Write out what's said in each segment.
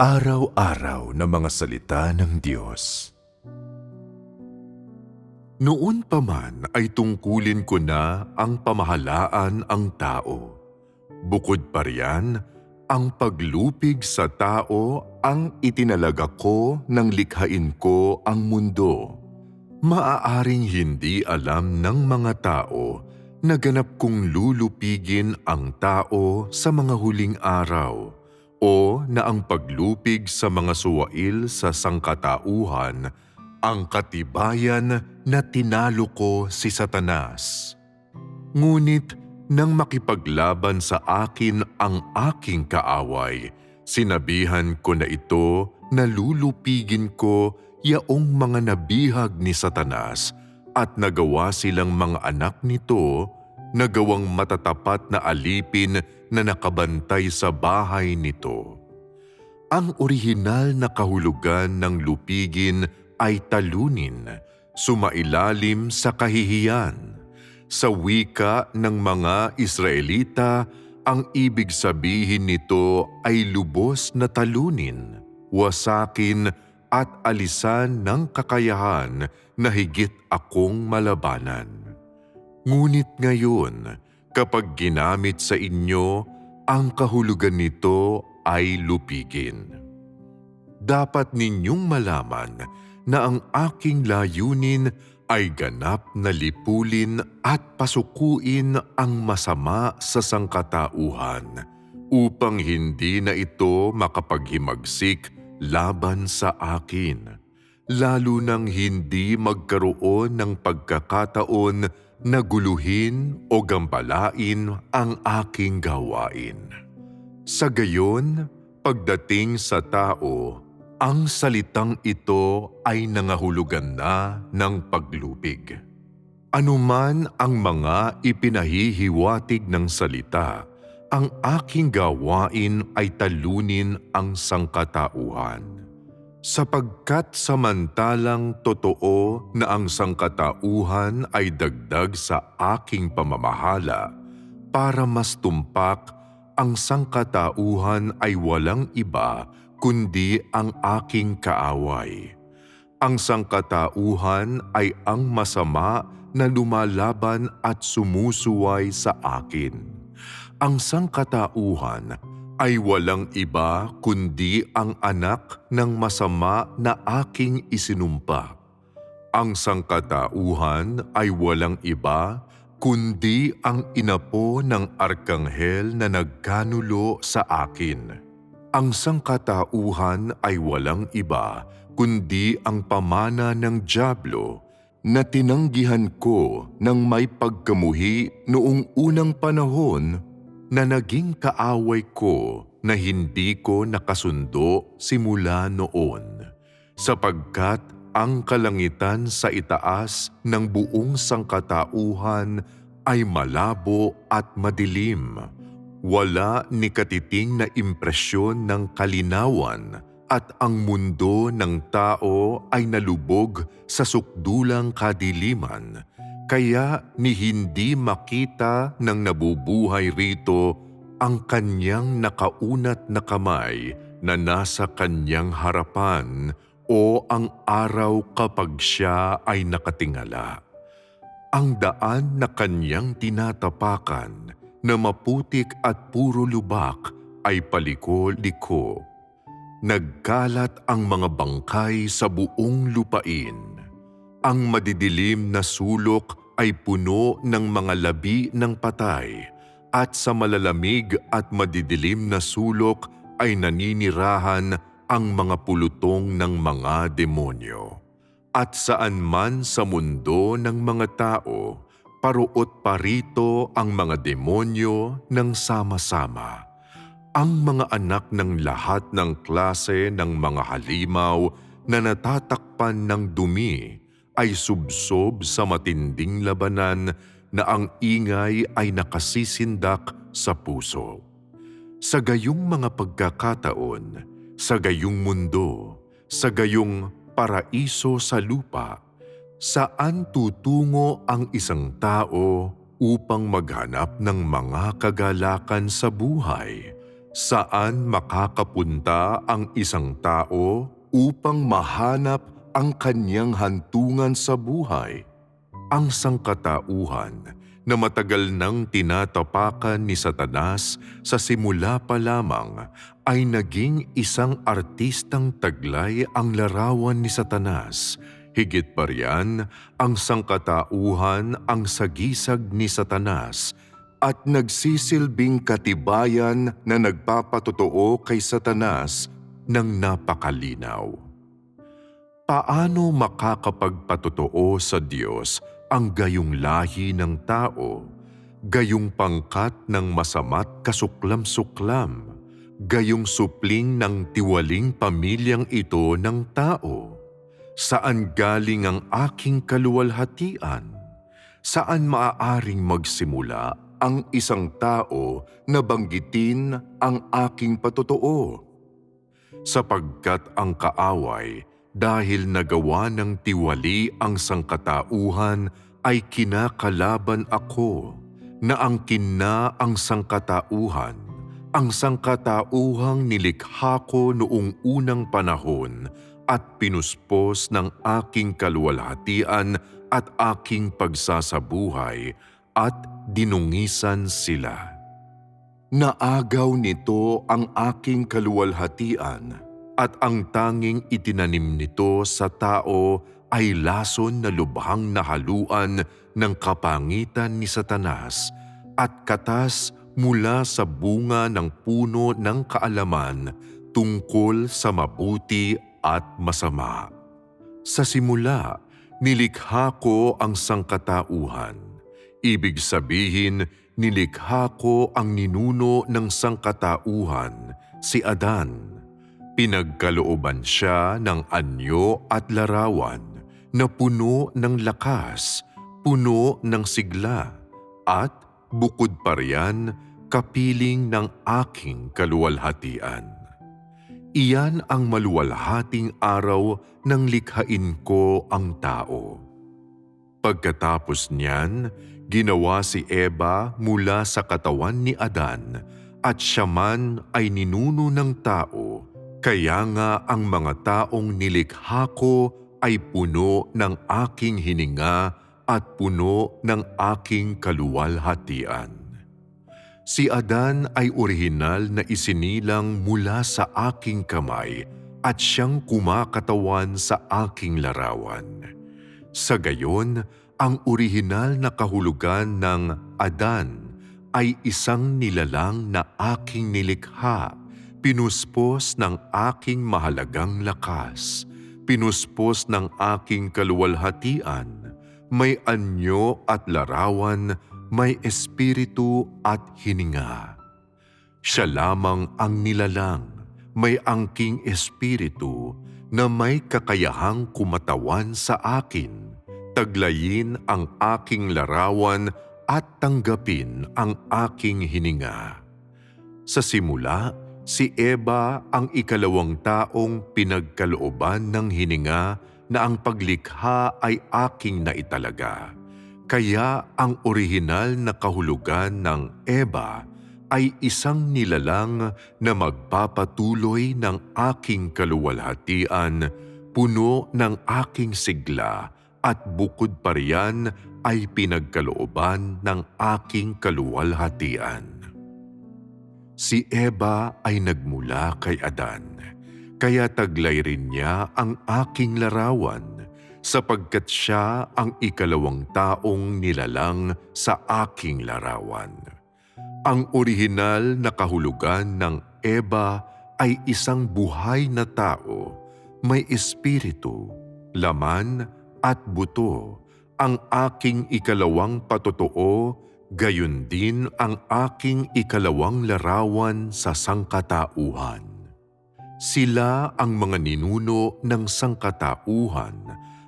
Araw-araw na mga salita ng Diyos. Noon pa man ay tungkulin ko na ang pamahalaan ang tao. Bukod pa riyan, ang paglupig sa tao ang itinalaga ko nang likhain ko ang mundo. Maaaring hindi alam ng mga tao na ganap kong lulupigin ang tao sa mga huling araw o na ang paglupig sa mga suwail sa sangkatauhan ang katibayan na tinalo ko si Satanas. Ngunit nang makipaglaban sa akin ang aking kaaway, sinabihan ko na ito na lulupigin ko yaong mga nabihag ni Satanas at nagawa silang mga anak nito na gawang matatapat na alipin na nakabantay sa bahay nito. Ang orihinal na kahulugan ng lupigin ay talunin, sumailalim sa kahihiyan. Sa wika ng mga Israelita, ang ibig sabihin nito ay lubos na talunin, wasakin at alisan ng kakayahan na higit akong malabanan. Ngunit ngayon, kapag ginamit sa inyo, ang kahulugan nito ay lupigin. Dapat ninyong malaman na ang aking layunin ay ganap na lipulin at pasukuin ang masama sa sangkatauhan upang hindi na ito makapaghimagsik laban sa akin, lalo nang hindi magkaroon ng pagkakataon na guluhin o gambalain ang aking gawain. Sa gayon, pagdating sa tao, ang salitang ito ay nangahulugan na ng paglupig. Anuman ang mga ipinahihiwatig ng salita, ang aking gawain ay talunin ang sangkatauhan. Sapagkat samantalang totoo na ang sangkatauhan ay dagdag sa aking pamamahala, para mas tumpak, ang sangkatauhan ay walang iba kundi ang aking kaaway. Ang sangkatauhan ay ang masama na lumalaban at sumusuway sa akin. Ang sangkatauhan ay walang iba kundi ang anak ng masama na aking isinumpa. Ang sangkatauhan ay walang iba kundi ang inapo ng arkanghel na nagkanulo sa akin. Ang sangkatauhan ay walang iba kundi ang pamana ng Diablo na tinanggihan ko ng may pagkamuhi noong unang panahon na naging kaaway ko na hindi ko nakasundo simula noon sapagkat ang kalangitan sa itaas ng buong sangkatauhan ay malabo at madilim. Wala ni katiting na impresyon ng kalinawan at ang mundo ng tao ay nalubog sa sukdulang kadiliman, kaya ni hindi makita ng nabubuhay rito ang kanyang nakaunat na kamay na nasa kanyang harapan o ang araw kapag siya ay nakatingala. Ang daan na kanyang tinatapakan na maputik at puro lubak ay paliko-liko. Nagkalat ang mga bangkay sa buong lupain. Ang madidilim na sulok ay puno ng mga labi ng patay at sa malalamig at madidilim na sulok ay naninirahan ang mga pulutong ng mga demonyo. At saan man sa mundo ng mga tao, paruot parito ang mga demonyo ng sama-sama. Ang mga anak ng lahat ng klase ng mga halimaw na natatakpan ng dumi ay subsob sa matinding labanan na ang ingay ay nakasisindak sa puso. Sa gayong mga pagkakataon, sa gayong mundo, sa gayong paraiso sa lupa, Saan tutungo ang isang tao upang maghanap ng mga kagalakan sa buhay? Saan makakapunta ang isang tao upang mahanap ang kanyang hantungan sa buhay? Ang sangkatauhan na matagal nang tinatapakan ni Satanas sa simula pa lamang ay naging isang artistang taglay ang larawan ni Satanas. Higit pa riyan, ang sangkatauhan ang sagisag ni Satanas at nagsisilbing katibayan na nagpapatotoo kay Satanas ng napakalinaw. Paano makakapagpatotoo sa Diyos ang gayong lahi ng tao, gayong pangkat ng masama't kasuklam-suklam, gayong supling ng tiwaling pamilyang ito ng tao? Saan galing ang aking kaluwalhatian? Saan maaaring magsimula ang isang tao na banggitin ang aking patotoo? Sapagkat ang kaaway dahil nagawa ng tiwali ang sangkatauhan ay kinakalaban ako, na angkin na ang sangkatauhan, ang sangkatauhang nilikha ko noong unang panahon at pinuspos ng aking kaluwalhatian at aking pagsasabuhay at dinungisan sila. Naagaw nito ang aking kaluwalhatian at ang tanging itinanim nito sa tao ay lason na lubhang nahaluan ng kapangitan ni Satanas at katas mula sa bunga ng puno ng kaalaman tungkol sa mabuti at masama. Sa simula, nilikha ko ang sangkatauhan. Ibig sabihin, nilikha ko ang ninuno ng sangkatauhan, si Adan. Pinagkalooban siya ng anyo at larawan na puno ng lakas, puno ng sigla, at bukod pa riyan, kapiling ng aking kaluwalhatian. Iyan ang maluwalhating araw nang likhain ko ang tao. Pagkatapos niyan, ginawa si Eva mula sa katawan ni Adan at siya man ay ninuno ng tao, kaya nga ang mga taong nilikha ko ay puno ng aking hininga at puno ng aking kaluwalhatian. Si Adan ay orihinal na isinilang mula sa aking kamay at siyang kumakatawan sa aking larawan. Sa gayon, ang orihinal na kahulugan ng Adan ay isang nilalang na aking nilikha, pinuspos ng aking mahalagang lakas, pinuspos ng aking kaluwalhatian, may anyo at larawan, may espiritu at hininga. Siya lamang ang nilalang, may angking espiritu na may kakayahang kumatawan sa akin, taglayin ang aking larawan at tanggapin ang aking hininga. Sa simula, si Eva ang ikalawang taong pinagkalooban ng hininga na ang paglikha ay aking naitalaga. Kaya ang orihinal na kahulugan ng Eva ay isang nilalang na magpapatuloy ng aking kaluwalhatian, puno ng aking sigla at bukod pa riyan ay pinagkalooban ng aking kaluwalhatian. Si Eva ay nagmula kay Adan, kaya taglay rin niya ang aking larawan sapagkat siya ang ikalawang taong nilalang sa aking larawan. Ang orihinal na kahulugan ng Eva ay isang buhay na tao, may espiritu, laman at buto, ang aking ikalawang patotoo, gayon din ang aking ikalawang larawan sa sangkatauhan. Sila ang mga ninuno ng sangkatauhan,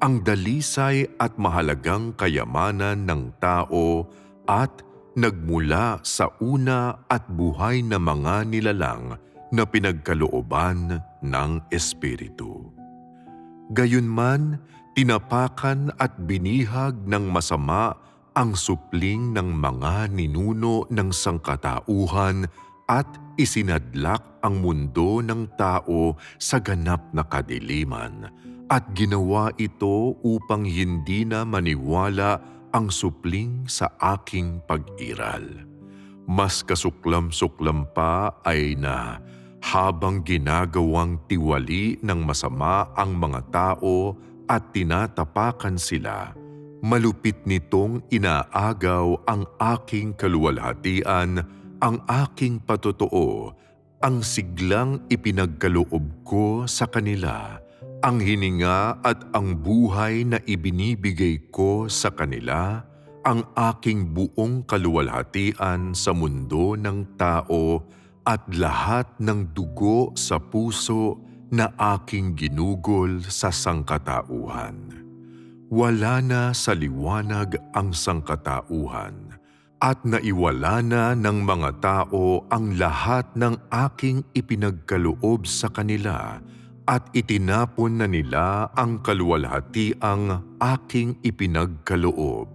ang dalisay at mahalagang kayamanan ng tao at nagmula sa una at buhay na mga nilalang na pinagkalooban ng Espiritu. Gayunman, tinapakan at binihag ng masama ang supling ng mga ninuno ng sangkatauhan at isinadlak ang mundo ng tao sa ganap na kadiliman at ginawa ito upang hindi na maniwala ang supling sa aking pag-iral. Mas kasuklam-suklam pa ay na habang ginagawang tiwali ng masama ang mga tao at tinatapakan sila, malupit nitong inaagaw ang aking kaluwalhatian, ang aking patotoo, ang siglang ipinagkaloob ko sa kanila, ang hininga at ang buhay na ibinibigay ko sa kanila, ang aking buong kaluwalhatian sa mundo ng tao at lahat ng dugo sa puso na aking ginugol sa sangkatauhan. Wala na sa liwanag ang sangkatauhan at naiwala na ng mga tao ang lahat ng aking ipinagkaloob sa kanila at itinapon na nila ang kaluwalhatiang aking ipinagkaloob.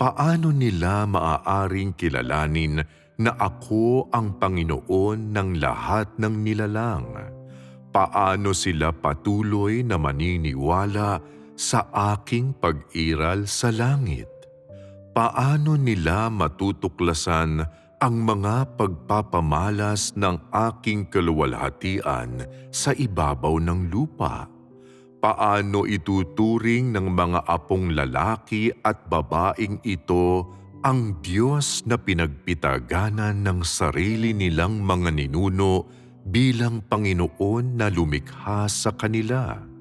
Paano nila maaaring kilalanin na ako ang Panginoon ng lahat ng nilalang? Paano sila patuloy na maniniwala sa aking pag-iral sa langit? Paano nila matutuklasan ang mga pagpapamalas ng aking kaluwalhatian sa ibabaw ng lupa? Paano ituturing ng mga apong lalaki at babaeng ito ang Diyos na pinagpitaganan ng sarili nilang mga ninuno bilang Panginoon na lumikha sa kanila?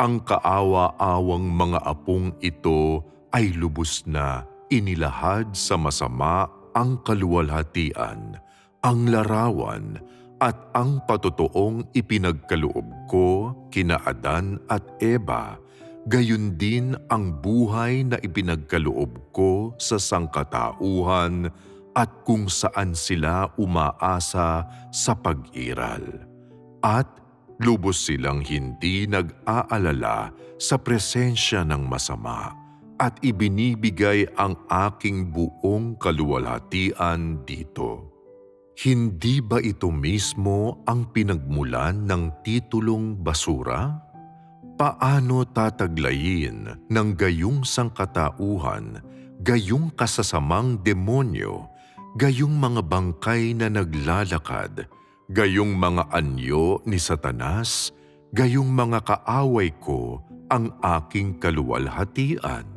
Ang kaawa-awang mga apong ito ay lubos na inilahad sa masama ang kaluwalhatian, ang larawan at ang patotoong ipinagkaloob ko kina Adan at Eva, gayon din ang buhay na ipinagkaloob ko sa sangkatauhan at kung saan sila umaasa sa pag-iral. At lubos silang hindi nag-aalala sa presensya ng masama at ibinibigay ang aking buong kaluwalhatian dito. Hindi ba ito mismo ang pinagmulan ng titulong basura? Paano tataglayin ng gayong sangkatauhan, gayong kasasamang demonyo, gayong mga bangkay na naglalakad, gayong mga anyo ni Satanas, gayong mga kaaway ko ang aking kaluwalhatian?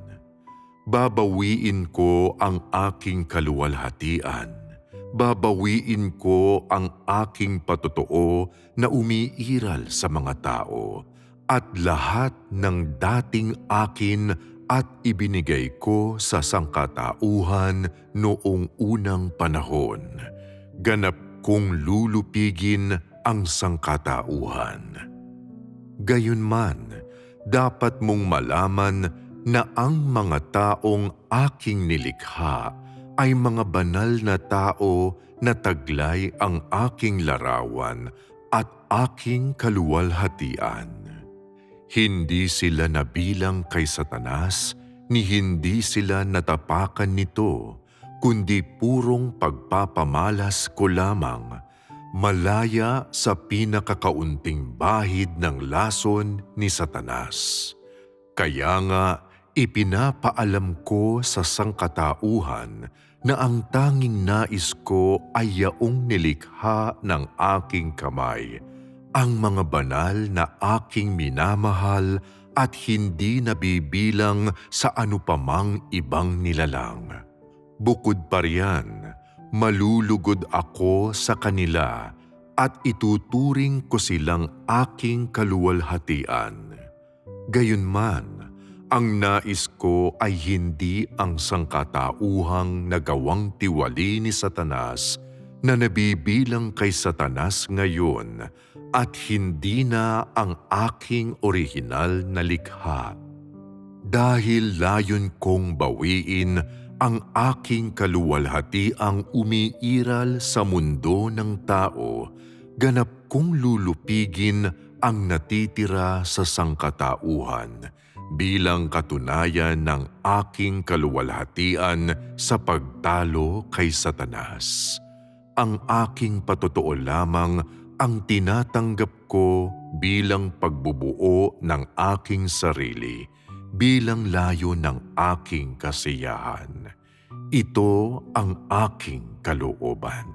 Babawiin ko ang aking kaluwalhatian. Babawiin ko ang aking patotoo na umiiral sa mga tao at lahat ng dating akin at ibinigay ko sa sangkatauhan noong unang panahon. Ganap kong lulupigin ang sangkatauhan. Gayunman, dapat mong malaman na ang mga taong aking nilikha ay mga banal na tao na taglay ang aking larawan at aking kaluwalhatian. Hindi sila nabilang kay Satanas, ni hindi sila natapakan nito, kundi purong pagpapamalas ko lamang, malaya sa pinakakaunting bahid ng lason ni Satanas. Kaya nga, Ipinapaalam ko sa sangkatauhan na ang tanging nais ko ay yaong nilikha ng aking kamay, ang mga banal na aking minamahal at hindi nabibilang sa anupamang ibang nilalang. Bukod pa riyan, malulugod ako sa kanila at ituturing ko silang aking kaluwalhatian. Gayunman, ang nais ko ay hindi ang sangkatauhang nagawang tiwali ni Satanas na nabibilang kay Satanas ngayon at hindi na ang aking orihinal na likha. Dahil layon kong bawiin ang aking kaluwalhatiang umiiral sa mundo ng tao, ganap kong lulupigin ang natitira sa sangkatauhan bilang katunayan ng aking kaluwalhatian sa pagtalo kay Satanas. ang aking patotoo lamang ang tinatanggap ko bilang pagbubuo ng aking sarili, bilang layo ng aking kasiyahan. Ito ang aking kalooban.